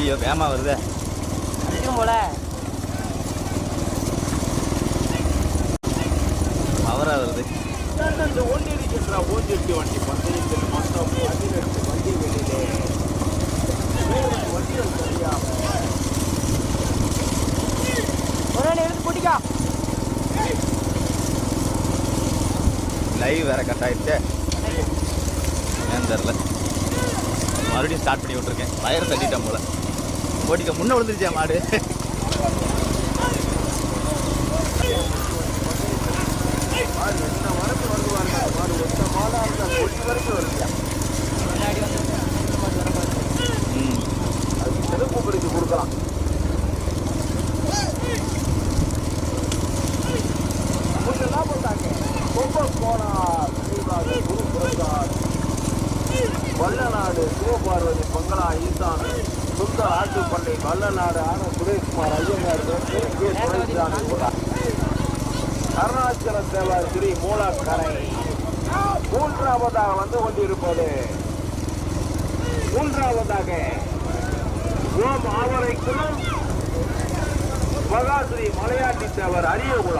ஐயோ வேமா வருதே. அடிக்கும் போல. பவரா வருது. இரண்டு ஓண்டியிருக்கின்ற ஓஞ்சிட்டு வண்டி பந்தயத்தில் மொத்தம் பதினெட்டு வண்டிகளிலே வண்டிகள் சரியாக ஒரு எடுத்து போட்டிக்கா. லைவ் வேற கட் ஆயிடுச்சே. தெரில மறுபடியும் ஸ்டார்ட் பண்ணி விட்டுருக்கேன். வயர் தட்டிட்டேன் போல. ஓட்டிக்க முன்ன விழுந்துருச்சே மாடு. என்ன வரைக்கும் அது செருப்பு வல்லநாடு சிவபார்வதி பங்களா ஈசான் சுத்த ஆட்டுப்பள்ளி வல்லநாடு ஆன சுரேஷ்குமார் ஐயங்கார் அருணாச்சல தேவர் ஸ்ரீ மூலக்கரை. மூன்றாவதாக வந்து கொண்டிருப்பது. மூன்றாவதாக ஓம் ஆவரைக்குளம் மகாஸ்ரீ மலையாட்டி தேவர் அரியகுளம்.